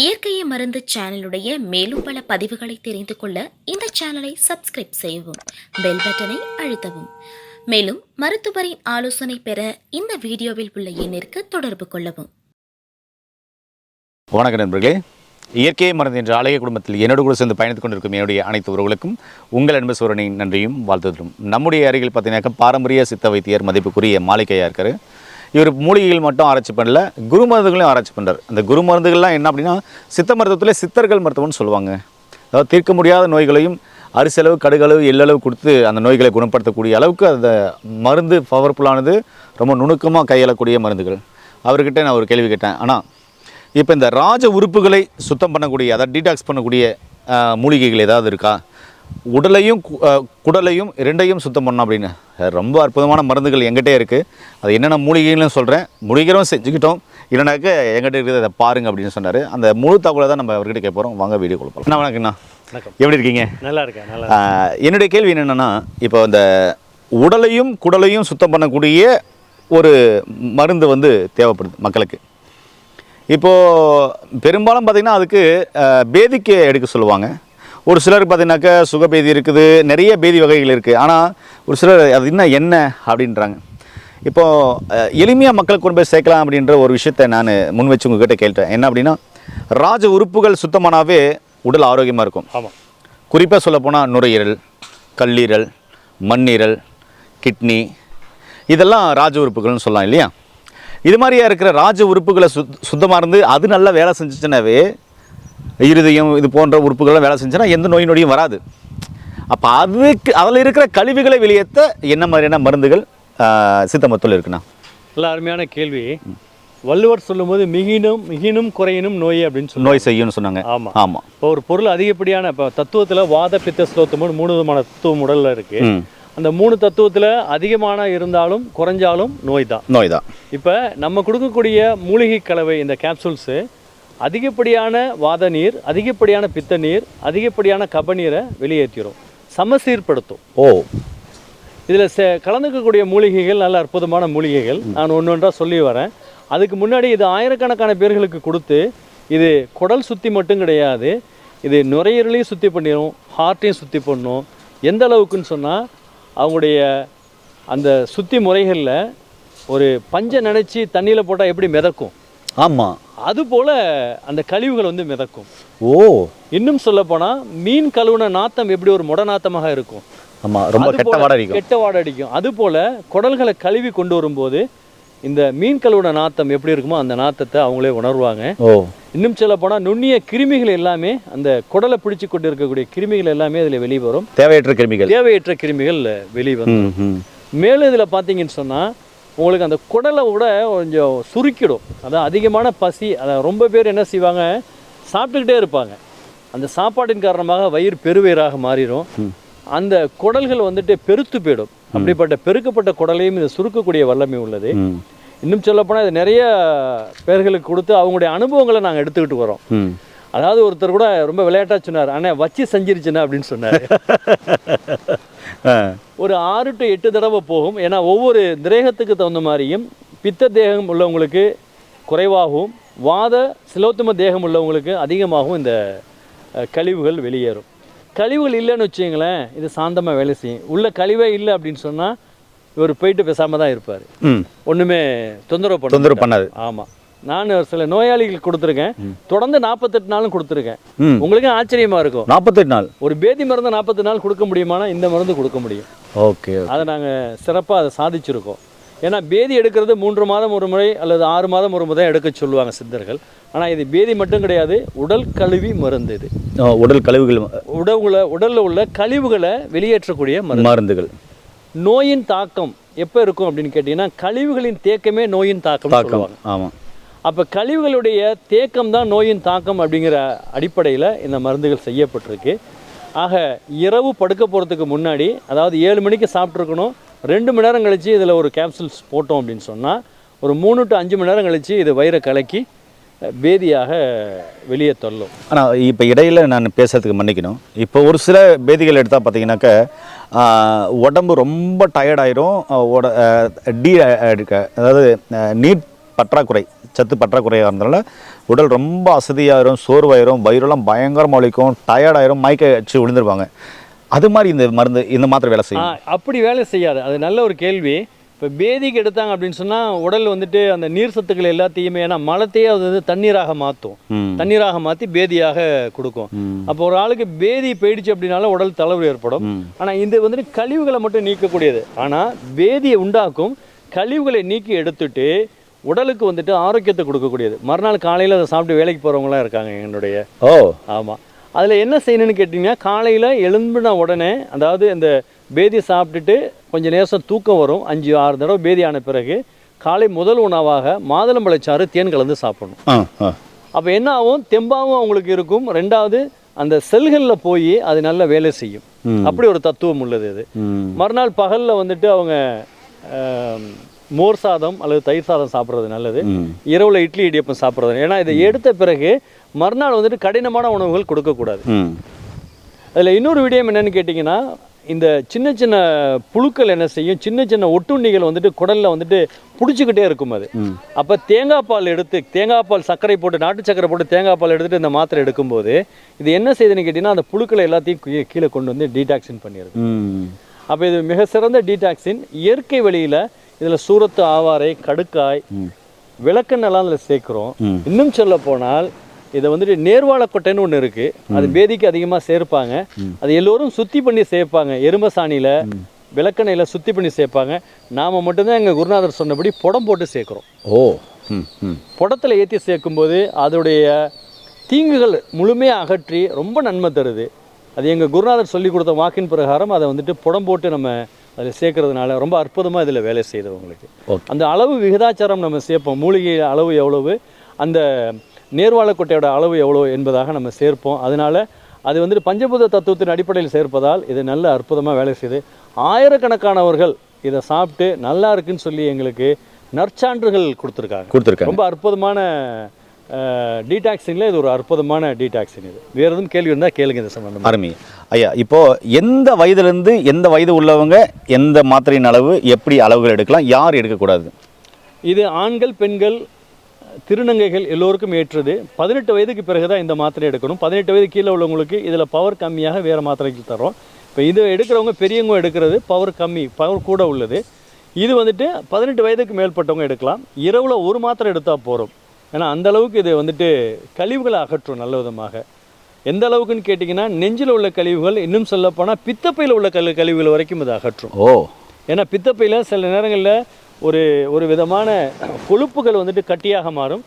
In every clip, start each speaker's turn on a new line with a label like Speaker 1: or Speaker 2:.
Speaker 1: இயற்கையை மருந்து சேனலுடைய மேலும் பல பதிவுகளை தெரிந்து கொள்ள இந்த சேனலை சப்ஸ்கிரைப் செய்யவும் பெல் பட்டனை அழுத்தவும். மேலும் மருத்துவரின் ஆலோசனை பெற இந்த வீடியோவில் உள்ள எண்ணிற்கு தொடர்பு கொள்ளவும்.
Speaker 2: வணக்க நண்பர்களே. இயற்கையை மருந்து என்ற அழகிய குடும்பத்தில் என்னோடு கூட சேர்ந்து பயணித்துக் கொண்டிருக்கும் என்னுடைய அனைத்து உறவுகளுக்கும் உங்கள் அன்பு சூரனின் நன்றியும் வாழ்த்துதலும். நம்முடைய அருகில் பார்த்தீங்கன்னாக்கா பாரம்பரிய சித்த வைத்தியர் மதிப்புக்குரிய மாளிகையாக இருக்கார். இவர் மூலிகைகள் மட்டும் ஆராய்ச்சி பண்ணல குரு மருந்துகளையும் ஆராய்ச்சி பண்ணுறார் அந்த குரு மருந்துகள்லாம் என்ன அப்படின்னா சித்த மருத்துவத்தில் சித்தர்கள் மருத்துவம்னு சொல்லுவாங்க. அதாவது தீர்க்க முடியாத நோய்களையும் அரிசளவு கடுகளவு எள்ளளவு கொடுத்து அந்த நோய்களை குணப்படுத்தக்கூடிய அளவுக்கு அந்த மருந்து பவர்ஃபுல்லானது ரொம்ப நுணுக்கமாக கையாளக்கூடிய மருந்துகள். அவர்கிட்ட நான் ஒரு கேள்வி கேட்டேன். ஆனால் இப்போ இந்த ராஜ உறுப்புகளை சுத்தம் பண்ணக்கூடிய அதாவது டீடாக்ஸ் பண்ணக்கூடிய மூலிகைகள் ஏதாவது இருக்கா? உடலையும் குடலையும் ரெண்டையும் சுத்தம் பண்ணணும் அப்படின்னு. ரொம்ப அற்புதமான மருந்துகள் எங்கிட்டே இருக்குது அது என்னென்ன மூலிகைகள்னு சொல்கிறேன் மூலிகைகளும் செஞ்சுக்கிட்டோம். இல்லைனாக்க எங்கிட்ட இருக்கிறத அதை பாருங்க அப்படின்னு சொன்னார். அந்த முழு தகவலை தான் நம்ம அவர்கிட்ட கேட்க போகிறோம் வாங்க வீடியோ கொடுப்போம் அண்ணா வணக்கம்ண்ணா
Speaker 3: வணக்கம்.
Speaker 2: எப்படி இருக்கீங்க?
Speaker 3: நல்லா இருக்கேன் நல்லா
Speaker 2: என்னுடைய கேள்வி என்னென்னா இப்போ இந்த உடலையும் குடலையும் சுத்தம் பண்ணக்கூடிய ஒரு மருந்து வந்து தேவைப்படுது மக்களுக்கு. இப்போது பெரும்பாலும் பார்த்திங்கன்னா அதுக்கு பேதிக்கு எடுக்க சொல்லுவாங்க. ஒரு சிலர் பார்த்தீங்கன்னாக்கா சுகபேதி இருக்குது நிறைய பேதி வகைகள் இருக்குது ஆனால் ஒரு சிலர் அது இன்னும் என்ன அப்படின்றாங்க. இப்போது எளிமையாக மக்களுக்கு கொண்டு போய் சேர்க்கலாம் அப்படின்ற ஒரு விஷயத்தை நான் முன் வச்சு உங்ககிட்ட கேட்டேன். என்ன அப்படின்னா ராஜ உறுப்புகள் சுத்தமானாவே உடல் ஆரோக்கியமாக இருக்கும்.
Speaker 3: ஆமாம்
Speaker 2: குறிப்பாக சொல்லப்போனால் நுரையீரல் கல்லீரல் மண்ணீரல் கிட்னி இதெல்லாம் ராஜ உறுப்புகள்னு சொல்லலாம் இல்லையா? இது மாதிரியா இருக்கிற ராஜ உறுப்புகளை சுத் சுத்தமாக இருந்து அது நல்லா வேலை செஞ்சுச்சுனாவே இருதயம் இது போன்ற உறுப்புகள்லாம் வேலை செஞ்சுன்னா எந்த நோய் நொடியும் வராது. அப்போ அதுக்கு அதில் இருக்கிற கழிவுகளை வெளியேற்ற என்ன மாதிரியான மருந்துகள் சித்த மருத்துவத்தில் இருக்குண்ணா?
Speaker 3: நல்ல அருமையான கேள்வி. வள்ளுவர் சொல்லும்போது மிகினும் மிகினும் குறையினும் நோய் அப்படின்னு சொல்லுவாங்க
Speaker 2: நோய் செய்யும்னு சொன்னாங்க.
Speaker 3: ஆமாம்
Speaker 2: ஆமாம்
Speaker 3: இப்போ ஒரு பொருள் அதிகப்படியான இப்போ தத்துவத்தில் வாத பித்த ஸ்லோத்தமும் மூணு விதமான தத்துவம் உடலில் இருக்குது அந்த மூணு தத்துவத்தில் அதிகமான இருந்தாலும் குறைஞ்சாலும் நோய் தான்
Speaker 2: நோய் தான்
Speaker 3: இப்போ நம்ம கொடுக்கக்கூடிய மூலிகை கலவை இந்த கேப்சூல்ஸு அதிகப்படியான வாத நீர் அதிகப்படியான பித்த நீர் அதிகப்படியான கப நீரை வெளியேற்றிடும் சமசீர்படுத்தும்
Speaker 2: ஓ.
Speaker 3: இதில் சே கலந்துக்கக்கூடிய மூலிகைகள் நல்ல அற்புதமான மூலிகைகள். நான் ஒன்று ஒன்றா சொல்லி வரேன். அதுக்கு முன்னாடி இது ஆயிரக்கணக்கான பேர்களுக்கு கொடுத்து இது குடல் சுத்தி மட்டும் கிடையாது. இது நுரையீரலையும் சுத்தி பண்ணிடும் ஹார்ட்டையும் சுத்தி பண்ணும். எந்த அளவுக்குன்னு சொன்னால் அவங்களுடைய அந்த சுத்தி முறைகளில் ஒரு பஞ்சை நினச்சி தண்ணியில் போட்டால் எப்படி மிதக்கும்?
Speaker 2: ஆமாம்
Speaker 3: அதுபோல் அந்த கழிவுகள் வந்து மிதக்கும்.
Speaker 2: ஓ.
Speaker 3: இன்னும் சொல்லப்போனால் மீன் கழுவுன நாத்தம் எப்படி ஒரு முட நாத்தமாக இருக்கும்?
Speaker 2: ஆமாம் ரொம்ப கெட்ட வாடை அடிக்கும்.
Speaker 3: கெட்ட வாடை அடிக்கும். அது போல குடல்களை கழுவி கொண்டு வரும்போது இந்த மீன் கழுவுன நாத்தம் எப்படி இருக்குமோ அந்த நாத்தத்தை அவங்களே உணர்வாங்க.
Speaker 2: ஓ.
Speaker 3: இன்னும் சொல்ல போனால் நுண்ணிய கிருமிகள் எல்லாமே அந்த குடலை பிடிச்சு கொண்டு இருக்கக்கூடிய கிருமிகள் எல்லாமே அதில் வெளியே வரும்
Speaker 2: தேவையற்ற கிருமிகள்.
Speaker 3: தேவையற்ற கிருமிகள் வெளியே வரும்
Speaker 2: ம் ம்
Speaker 3: மேலும் இதில் பார்த்தீங்கன்னு சொன்னால் உங்களுக்கு அந்த குடலை விட கொஞ்சம் சுருக்கிடும். அதான் அதிகமான பசி அதை ரொம்ப பேர் என்ன செய்வாங்க? சாப்பிட்டுக்கிட்டே இருப்பாங்க. அந்த சாப்பாட்டின் காரணமாக வயிறு பெருவயிறாக மாறிடும். அந்த குடல்கள் வந்துட்டு பெருத்து போயிடும். அப்படிப்பட்ட பெருக்கப்பட்ட குடலையும் இது சுருக்கக்கூடிய வல்லமை உள்ளது. இன்னும் சொல்லப்போனால் இது நிறைய பேர்களுக்கு கொடுத்து அவங்களுடைய அனுபவங்களை நாங்கள் எடுத்துக்கிட்டு வரோம். அதாவது ஒருத்தர் கூட ரொம்ப விளையாட்டாக சொன்னார் அண்ணா வச்சு செஞ்சிருச்சுண்ணா அப்படின்னு சொன்னார். ஒரு ஆறு டு எட்டு தடவை போகும். ஏன்னா ஒவ்வொரு திரேகத்துக்கு தகுந்த மாதிரியும் பித்த தேகம் உள்ளவங்களுக்கு குறைவாகவும் வாத சிலோத்தம தேகம் உள்ளவங்களுக்கு அதிகமாகவும் இந்த கழிவுகள் வெளியேறும். கழிவுகள் இல்லைன்னு வச்சுங்களேன் இது சாந்தமாக வேலை செய்யும். உள்ள கழிவே இல்லை அப்படின்னு சொன்னால் இவர் போயிட்டு பேசாமல் தான் இருப்பார். ஒன்றுமே தொந்தரவு
Speaker 2: தொந்தரவு பண்ணாது.
Speaker 3: ஆமாம் நான் சில நோயாளிகளுக்கு கொடுத்துருக்கேன். தொடர்ந்து நாற்பத்தெட்டு நாளும் கொடுத்துருக்கேன். உங்களுக்கு ஆச்சரியமாக இருக்கும்.
Speaker 2: நாற்பத்தெட்டு நாள்.
Speaker 3: ஒரு பேதி மருந்து நாற்பத்தி நாள் கொடுக்க முடியுமானா இந்த மருந்து கொடுக்க முடியும்.
Speaker 2: ஓகே
Speaker 3: அதை நாங்கள் சிறப்பாக அதை சாதிச்சிருக்கோம். ஏன்னா பேதி எடுக்கிறது மூன்று மாதம் ஒரு முறை அல்லது ஆறு மாதம் ஒரு முறை எடுக்க சொல்லுவாங்க சித்தர்கள். ஆனால் இது பேதி மட்டும் கிடையாது உடல் கழுவி மருந்து இது.
Speaker 2: உடல் கழிவுகள்
Speaker 3: உடவுல உடலில் உள்ள கழிவுகளை வெளியேற்றக்கூடிய மருந்து.
Speaker 2: மருந்துகள்.
Speaker 3: நோயின் தாக்கம் எப்போ இருக்கும் அப்படின்னு கேட்டிங்கன்னா கழிவுகளின் தேக்கமே நோயின் தாக்கம்.
Speaker 2: ஆமாம்
Speaker 3: அப்போ கழிவுகளுடைய தேக்கம் தான் நோயின் தாக்கம் அப்படிங்கிற அடிப்படையில் இந்த மருந்துகள் செய்யப்பட்டிருக்கு. ஆக இரவு படுக்க போகிறதுக்கு முன்னாடி அதாவது ஏழு மணிக்கு சாப்பிட்ருக்கணும் ரெண்டு மணி நேரம் கழித்து இதில் ஒரு கேப்சூல்ஸ் போட்டோம் அப்படின்னு சொன்னால் ஒரு மூணு டு அஞ்சு மணி நேரம் கழித்து இது வயிறை கலக்கி பேதியாக வெளியே தள்ளும்.
Speaker 2: ஆனால் இப்போ இடையில் நான் பேசுறதுக்கு மன்னிக்கணும். இப்போ ஒரு சில பேதிகள் எடுத்தால் பார்த்தீங்கன்னாக்க உடம்பு ரொம்ப டயர்டாயிரும் உட டீ அதாவது நீர் பற்றாக்குறை சத்து பற்றாக்குறையாக இருந்தனால உடல் ரொம்ப அசதியாயிரும் சோர்வாயிரும் வயிறெல்லாம் பயங்கரமாக வலிக்கும் டயர்டாயிரும் மயக்க வச்சு விழுந்துருவாங்க. அது மாதிரி இந்த மருந்து இந்த மாத்திரை வேலை செய்யும்.
Speaker 3: அப்படி வேலை செய்யாது. அது நல்ல ஒரு கேள்வி. இப்போ பேதிக்கு எடுத்தாங்க அப்படின்னு சொன்னால் உடல் வந்துட்டு அந்த நீர் சத்துக்கள் எல்லாத்தையுமே ஏன்னா மலத்தையே அது வந்து தண்ணீராக மாற்றும். தண்ணீராக மாற்றி பேதியாக கொடுக்கும். அப்போ ஒரு ஆளுக்கு பேதி போயிடுச்சு அப்படின்னால உடல் தளர்வு ஏற்படும். ஆனால் இது வந்துட்டு கழிவுகளை மட்டும் நீக்கக்கூடியது. ஆனால் பேதியை உண்டாக்கும் கழிவுகளை நீக்கி எடுத்துட்டு உடலுக்கு வந்துட்டு ஆரோக்கியத்தை கொடுக்கக்கூடியது. மறுநாள் காலையில் அதை சாப்பிட்டு வேலைக்கு போகிறவங்களாம் இருக்காங்க என்னுடைய
Speaker 2: ஓ.
Speaker 3: ஆமாம் அதில் என்ன செய்யணும்னு கேட்டிங்கன்னா காலையில் எழும்பின உடனே அதாவது இந்த பேதி சாப்பிட்டுட்டு கொஞ்சம் நேரம் தூக்கம் வரும். அஞ்சு ஆறு தடவை பேதி ஆன பிறகு காலை முதல் உணவாக மாதுளம்பழச்சாறு தேன் கலந்து சாப்பிடணும். அப்போ என்ன ஆகும்? தெம்பாவும் அவங்களுக்கு இருக்கும். ரெண்டாவது அந்த செல்களில் போய் அது நல்ல வேலை செய்யும். அப்படி ஒரு தத்துவம் உள்ளது இது. மறுநாள் பகலில் வந்துட்டு அவங்க மோர் சாதம் அல்லது தயிர் சாதம் சாப்பிட்றது நல்லது. இரவில் இட்லி இடியப்பம் சாப்பிட்றது. ஏன்னா இதை எடுத்த பிறகு மறுநாள் வந்துட்டு கடினமான உணவுகள் கொடுக்கக்கூடாது. அதில் இன்னொரு விடயம் என்னன்னு கேட்டிங்கன்னா இந்த சின்ன சின்ன புழுக்கள் என்ன செய்யும்? சின்ன சின்ன ஒட்டுண்ணிகள் வந்துட்டு குடலில் வந்துட்டு பிடிச்சிக்கிட்டே இருக்கும் அது. அப்போ தேங்காய் பால் எடுத்து தேங்காய் பால் சர்க்கரை போட்டு நாட்டு சர்க்கரை போட்டு தேங்காய் பால் எடுத்துட்டு இந்த மாத்திரை எடுக்கும்போது இது என்ன செய்யுதுன்னு கேட்டிங்கன்னா அந்த புழுக்களை எல்லாத்தையும் கீழே கொண்டு வந்து டீடாக்சின் பண்ணிடுது. அப்போ இது மிக சிறந்த டீடாக்சின் இயற்கை வழியில் இதில் சூரத்து ஆவாரை கடுக்காய். விளக்கெண்ணெல்லாம் அதில் சேர்க்குறோம். இன்னும் சொல்ல போனால் இதை வந்துட்டு நேர்வாழக்கொட்டைன்னு ஒன்று இருக்கு. அது பேதிக்கு அதிகமாக சேர்ப்பாங்க. அது எல்லோரும் சுத்தி பண்ணி சேர்ப்பாங்க. எரும சாணியில் விளக்கெண்ணெயில் சுத்தி பண்ணி சேர்ப்பாங்க. நாம மட்டும்தான் எங்கள் குருநாதர் சொன்னபடி புடம் போட்டு சேர்க்குறோம்.
Speaker 2: ஓ
Speaker 3: புடத்தில் ஏற்றி சேர்க்கும்போது அதோடைய தீங்குகள் முழுமையாக அகற்றி ரொம்ப நன்மை தருது. அது எங்கள் குருநாதர் சொல்லி கொடுத்த வாக்கின் பிரகாரம் அதை வந்துட்டு புடம் போட்டு நம்ம அதில் சேர்க்கறதுனால ரொம்ப அற்புதமாக இதில் வேலை செய்யுது உங்களுக்கு. அந்த அளவு விகிதாச்சாரம் நம்ம சேர்ப்போம். மூலிகை அளவு எவ்வளவு? அந்த நேர்வாழக்கொட்டையோட அளவு எவ்வளோ என்பதாக நம்ம சேர்ப்போம். அதனால அது வந்துட்டு பஞ்சபூத தத்துவத்தின் அடிப்படையில் சேர்ப்பதால் இது நல்ல அற்புதமாக வேலை செய்யுது. ஆயிரக்கணக்கானவர்கள் இதை சாப்பிட்டு நல்லா இருக்குன்னு சொல்லி எங்களுக்கு நற்சான்றுகள் கொடுத்துருக்காங்க.
Speaker 2: கொடுத்துருக்காங்க.
Speaker 3: ரொம்ப அற்புதமான டீடாக்சிங்கில் இது ஒரு அற்புதமான டீடாக்சிங் இது. வேறு எதுவும் கேள்வி இருந்தால் கேளுங்க இந்த சம்பந்தமா.
Speaker 2: அருமை. ஐயா இப்போ எந்த வயதுலேருந்து எந்த வயது உள்ளவங்க எந்த மாத்திரையின் அளவு எப்படி அளவுகள் எடுக்கலாம் யார் எடுக்கக்கூடாது?
Speaker 3: இது ஆண்கள் பெண்கள் திருநங்கைகள் எல்லோருக்கும் ஏற்றது. பதினெட்டு வயதுக்கு பிறகு தான் இந்த மாத்திரை எடுக்கணும். பதினெட்டு வயது கீழே உள்ளவங்களுக்கு இதில் பவர் கம்மியாக வேறு மாத்திரைக்கு தரோம் இப்போ இது எடுக்கிறவங்க பெரியவங்க எடுக்கிறது பவர் கம்மி பவர் கூட உள்ளது. இது வந்துட்டு பதினெட்டு வயதுக்கு மேற்பட்டவங்க எடுக்கலாம். இரவில் ஒரு மாத்திரை எடுத்தால் போகிறோம் ஏன்னா அந்த அளவுக்கு இது வந்துட்டு கழிவுகளை அகற்றும் நல்ல விதமாக. எந்த அளவுக்குன்னு கேட்டிங்கன்னா நெஞ்சில் உள்ள கழிவுகள் இன்னும் சொல்லப்போனால் பித்தப்பையில் உள்ள கழி கழிவுகள் வரைக்கும் இது அகற்றும்.
Speaker 2: ஓ.
Speaker 3: ஏன்னா பித்தப்பையில் சில நேரங்களில் ஒரு ஒரு விதமான கொழுப்புகள் வந்துட்டு கட்டியாக மாறும்.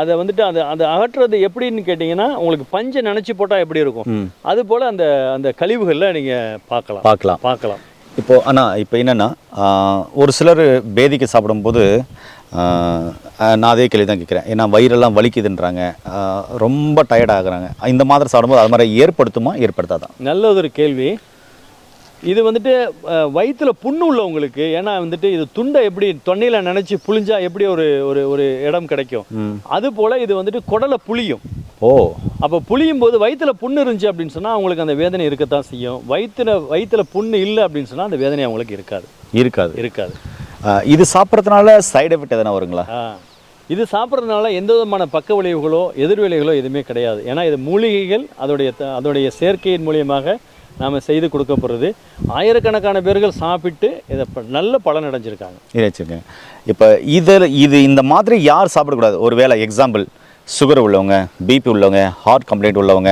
Speaker 3: அதை வந்துட்டு அதை அதை அகற்றுறது எப்படின்னு கேட்டிங்கன்னா உங்களுக்கு பஞ்சை நினச்சி போட்டால் எப்படி இருக்கும்? அது போல் அந்த அந்த கழிவுகளில் நீங்கள் பார்க்கலாம்.
Speaker 2: பார்க்கலாம்.
Speaker 3: பார்க்கலாம்.
Speaker 2: இப்போது அண்ணா இப்போ என்னென்னா ஒரு சிலர் பேதிக்கு சாப்பிடும்போது நான் அதே கேள்வி தான் கேட்குறேன். ஏன்னா வயிறெல்லாம் வலிக்குதுன்றாங்க. ரொம்ப டயர்ட் ஆகுறாங்க. இந்த மாதிரி சாப்பிடும்போது அது மாதிரி ஏற்படுத்துமா? ஏற்படுத்தாதான்
Speaker 3: நல்ல ஒரு கேள்வி. இது வந்துட்டு வயித்துல புண்ணு உள்ளவங்களுக்கு ஏன்னா வந்துட்டு இது துண்டை எப்படி தொண்டையில் நினச்சி புளிஞ்சா எப்படி ஒரு ஒரு ஒரு இடம் கிடைக்கும். அது போல் இது வந்துட்டு குடலை புளியும்
Speaker 2: ஓ.
Speaker 3: அப்போ புளியும் போது வயித்துல புண்ணு இருந்துச்சு அப்படின்னு சொன்னால் அவங்களுக்கு அந்த வேதனை இருக்கத்தான் செய்யும். வயிற்றுல வயிற்றுல புண்ணு இல்லை அப்படின்னு சொன்னால் அந்த வேதனை அவங்களுக்கு இருக்காது.
Speaker 2: இருக்காது.
Speaker 3: இருக்காது.
Speaker 2: இது சாப்பிட்றதுனால சைடு எஃபெக்ட் எதனா வருங்களா?
Speaker 3: இது சாப்பிட்றதுனால எந்த விதமான பக்க விளைவுகளோ எதிர்விளைவுகளோ எதுவுமே கிடையாது. ஏன்னா இது மூலிகைகள் அதோடைய அதோடைய சேர்க்கையின் மூலியமாக நாம் செய்து கொடுக்கப்படுறது. ஆயிரக்கணக்கான பேர்கள் சாப்பிட்டு இதை ப- நல்ல பலன் அடைஞ்சிருக்காங்க.
Speaker 2: இது வச்சுருக்கேன் இப்போ இதில் இது இந்த மாதிரி யார் சாப்பிடக்கூடாது? ஒரு வேளை எக்ஸாம்பிள் சுகர் உள்ளவங்க பிபி உள்ளவங்க ஹார்ட் கம்ப்ளைண்ட் உள்ளவங்க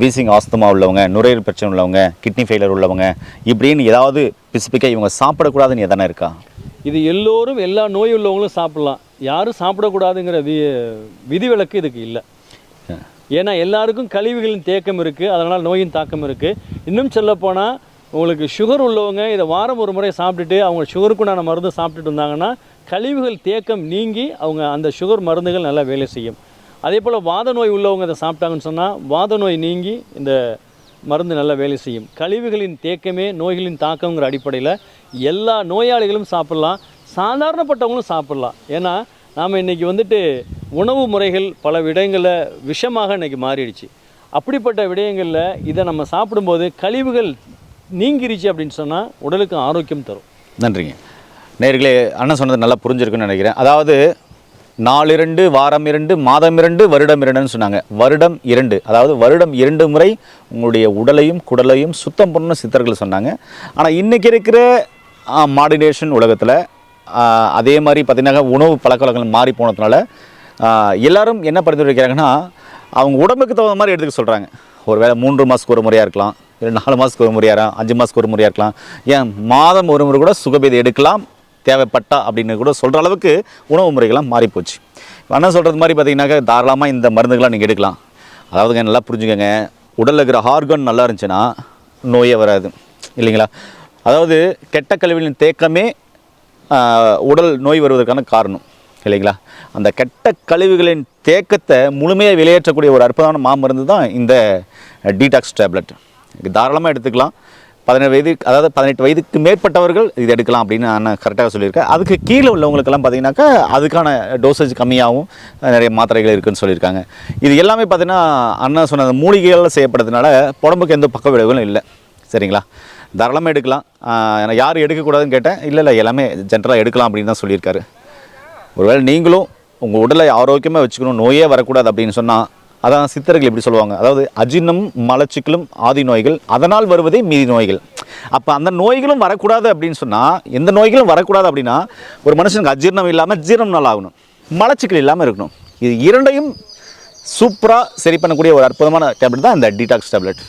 Speaker 2: வீசிங் ஆஸ்துமா உள்ளவங்க நுரையீரல் பிரச்சனை உள்ளவங்க கிட்னி ஃபெயிலியர் உள்ளவங்க இப்படின்னு ஏதாவது ஸ்பெசிஃபிக்காக இவங்க சாப்பிடக்கூடாதுன்னு எதனா இருக்கா?
Speaker 3: இது எல்லோரும் எல்லா நோய் உள்ளவங்களும் சாப்பிடலாம். யாரும் சாப்பிடக்கூடாதுங்கிற வி விதிவிலக்கு இதுக்கு இல்லை. ஏன்னா எல்லாருக்கும் கழிவுகளின் தேக்கம் இருக்குது அதனால் நோயின் தாக்கம் இருக்குது இன்னும் சொல்லப்போனால் உங்களுக்கு சுகர் உள்ளவங்க இதை வாரம் ஒரு முறை சாப்பிட்டுட்டு அவங்க சுகருக்குண்டான மருந்து சாப்பிட்டுட்டு இருந்தாங்கன்னா கழிவுகள் தேக்கம் நீங்கி அவங்க அந்த சுகர் மருந்துகள் நல்லா வேலை செய்யும். அதே போல் வாத நோய் உள்ளவங்க இதை சாப்பிட்டாங்கன்னு சொன்னால் வாத நோய் நீங்கி இந்த மருந்து நல்லா வேலை செய்யும். கழிவுகளின் தேக்கமே நோய்களின் தாக்கங்கிற அடிப்படையில் எல்லா நோயாளிகளும் சாப்பிட்லாம். சாதாரணப்பட்டவங்களும் சாப்பிட்லாம். ஏன்னா நாம் இன்றைக்கி வந்துட்டு உணவு முறைகள் பல விடயங்களில் விஷமாக இன்றைக்கி மாறிடுச்சு. அப்படிப்பட்ட விடயங்களில் இதை நம்ம சாப்பிடும்போது கழிவுகள் நீங்கிருச்சு அப்படின்னு சொன்னால் உடலுக்கு ஆரோக்கியம் தரும்.
Speaker 2: நன்றிங்க. நேர்களே அண்ணன் சொன்னது நல்லா புரிஞ்சிருக்குன்னு நினைக்கிறேன். அதாவது நாள் இரண்டு வாரம் இரண்டு மாதம் இரண்டு வருடம் இரண்டுன்னு சொன்னாங்க. வருடம் இரண்டு. அதாவது வருடம் இரண்டு முறை உங்களுடைய உடலையும் குடலையும் சுத்தம் பண்ணணும் சித்தர்கள் சொன்னாங்க. ஆனால் இன்றைக்கி இருக்கிற மாடுலேஷன் உலகத்தில் அதே மாதிரி பார்த்திங்கன்னா உணவு பழக்க வழக்கங்கள் மாறி போனதுனால எல்லாரும் என்ன பரிந்துரைக்கிறாங்கன்னா அவங்க உடம்புக்கு தகுந்த மாதிரி எடுத்துக்க சொல்கிறாங்க ஒரு வேளை மூன்று மாதத்துக்கு ஒரு முறையாக இருக்கலாம் இல்லை நாலு மாதத்துக்கு ஒரு முறையாக அஞ்சு மாதத்துக்கு ஒரு முறையாக இருக்கலாம். ஏன் மாதம் ஒரு முறை கூட சுகபேதி எடுக்கலாம் தேவைப்பட்டா அப்படின்னு கூட சொல்கிற அளவுக்கு உணவு முறைகள்லாம் மாறிப்போச்சு. என்ன சொல்கிறது மாதிரி பார்த்தீங்கன்னாக்கா தாராளமாக இந்த மருந்துகள்லாம் நீங்கள் எடுக்கலாம். அதாவதுங்க நல்லா புரிஞ்சுக்கோங்க உடலில் இருக்கிற ஹார்கன் நல்லா இருந்துச்சுன்னா நோயே வராது இல்லைங்களா? அதாவது கெட்ட கழிவுகளின் தேக்கமே உடல் நோய் வருவதற்கான காரணம். இல்லைங்களா? அந்த கெட்ட கழிவுகளின் தேக்கத்தை முழுமையாக வெளியேற்றக்கூடிய ஒரு அற்புதமான மாமருந்து தான் இந்த டீடாக்ஸ் டேப்லெட் இது தாராளமாக எடுத்துக்கலாம். பதினேழு வயது அதாவது பதினெட்டு வயதுக்கு மேற்பட்டவர்கள் இது எடுக்கலாம் அப்படின்னு நான் கரெக்டாக சொல்லியிருக்கேன் அதுக்கு கீழே உள்ளவங்களுக்கெல்லாம் பார்த்தீங்கன்னாக்கா அதுக்கான டோசேஜ் கம்மியாகவும் நிறைய மாத்திரைகள் இருக்குதுன்னு சொல்லியிருக்காங்க. இது எல்லாமே பார்த்தீங்கன்னா அண்ணா சொன்ன மூலிகைகளில் செய்யப்படுறதுனால உடம்புக்கு எந்த பக்க விளைவுகளும் இல்லை. சரிங்களா? தாராளமாக எடுக்கலாம். ஆஹ் யார் எடுக்கக்கூடாதுன்னு கேட்டேன். இல்லை இல்லை எல்லாமே ஜென்ரலாக எடுக்கலாம் அப்படின்னு தான் சொல்லியிருக்காரு. ஒருவேளை நீங்களும் உங்கள் உடலை ஆரோக்கியமாக வச்சுக்கணும் நோயே வரக்கூடாது அப்படின்னு சொன்னால் அதான் சித்தர்கள் எப்படி சொல்லுவாங்க. அதாவது அஜினம் மலச்சிக்கலும் ஆதி நோய்கள் அதனால் வருவதே மீதி நோய்கள். அப்போ அந்த நோய்களும் வரக்கூடாது அப்படின்னு சொன்னால் எந்த நோய்களும் வரக்கூடாது அப்படின்னா ஒரு மனுஷனுக்கு அஜீர்ணம் இல்லாமல் ஜீரணம் நல்லா ஆகணும். மலச்சிக்கல் இல்லாமல் இருக்கணும். இது இரண்டையும் சூப்பராக சரி பண்ணக்கூடிய ஒரு அற்புதமான டேப்லெட் தான் இந்த டீடாக்ஸ் டேப்லெட்.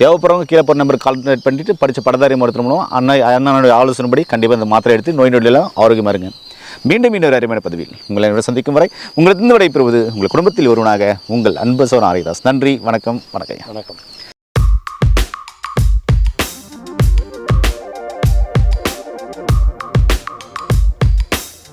Speaker 2: தேவைப்படுறவங்க கீழே போகிற நம்பர் கால்குலேட் பண்ணிவிட்டு படித்த படதாரி மருத்துவ மூலம் அண்ணா அண்ணனுடைய ஆலோசனைப்படி கண்டிப்பாக இந்த மாத்திரை எடுத்து நோய் நொடியெல்லாம் ஆரோக்கியமாக இருங்க. மீண்டும் இன்னொரு அருமையான பதவியில் உங்களை என்னோட சந்திக்கும் வரை உங்களிடம் விடைபெறுவது உங்கள் குடும்பத்தில் ஒருவனாக உங்கள் அன்பு சோன் ஆரிதாஸ் நன்றி வணக்கம் வணக்கம்
Speaker 3: வணக்கம்.